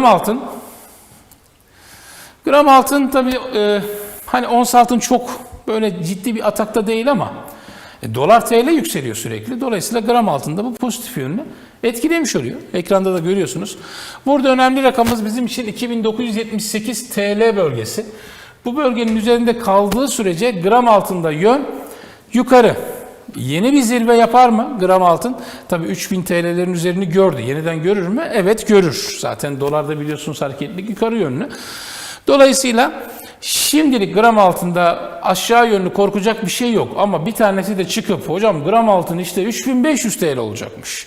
gram altın. Gram altın tabii e, hani ons altın çok böyle ciddi bir atakta değil ama e, dolar TL yükseliyor sürekli. Dolayısıyla gram altında bu pozitif yönünü etkilemiş oluyor. Ekranda da görüyorsunuz. Burada önemli rakamımız bizim için 2978 TL bölgesi. Bu bölgenin üzerinde kaldığı sürece gram altında yön yukarı. Yeni bir zirve yapar mı gram altın? Tabii 3000 TL'lerin üzerini gördü. Yeniden görür mü? Evet görür. Zaten dolarda biliyorsunuz hareketlilik yukarı yönlü. Dolayısıyla şimdilik gram altında aşağı yönlü korkacak bir şey yok. Ama bir tanesi de çıkıp hocam gram altın işte 3500 TL olacakmış.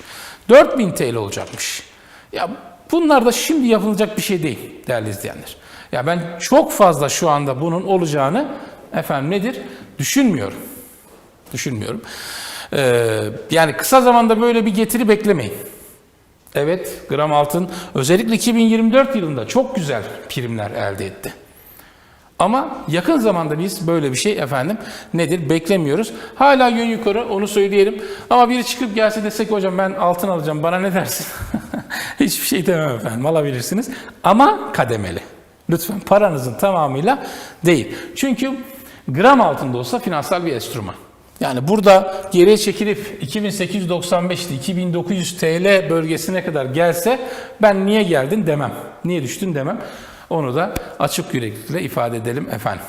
4000 TL olacakmış. Ya bunlar da şimdi yapılacak bir şey değil değerli izleyenler. Ya ben çok fazla şu anda bunun olacağını efendim nedir düşünmüyorum. Düşünmüyorum. Ee, yani kısa zamanda böyle bir getiri beklemeyin. Evet, gram altın özellikle 2024 yılında çok güzel primler elde etti. Ama yakın zamanda biz böyle bir şey efendim nedir beklemiyoruz. Hala yön yukarı onu söyleyelim. Ama biri çıkıp gelse desek hocam ben altın alacağım bana ne dersin? Hiçbir şey demem efendim alabilirsiniz. Ama kademeli. Lütfen paranızın tamamıyla değil. Çünkü gram altında olsa finansal bir enstrüman. Yani burada geriye çekilip 2895'te 2900 TL bölgesine kadar gelse ben niye geldin demem. Niye düştün demem. Onu da açık yüreklilikle ifade edelim efendim.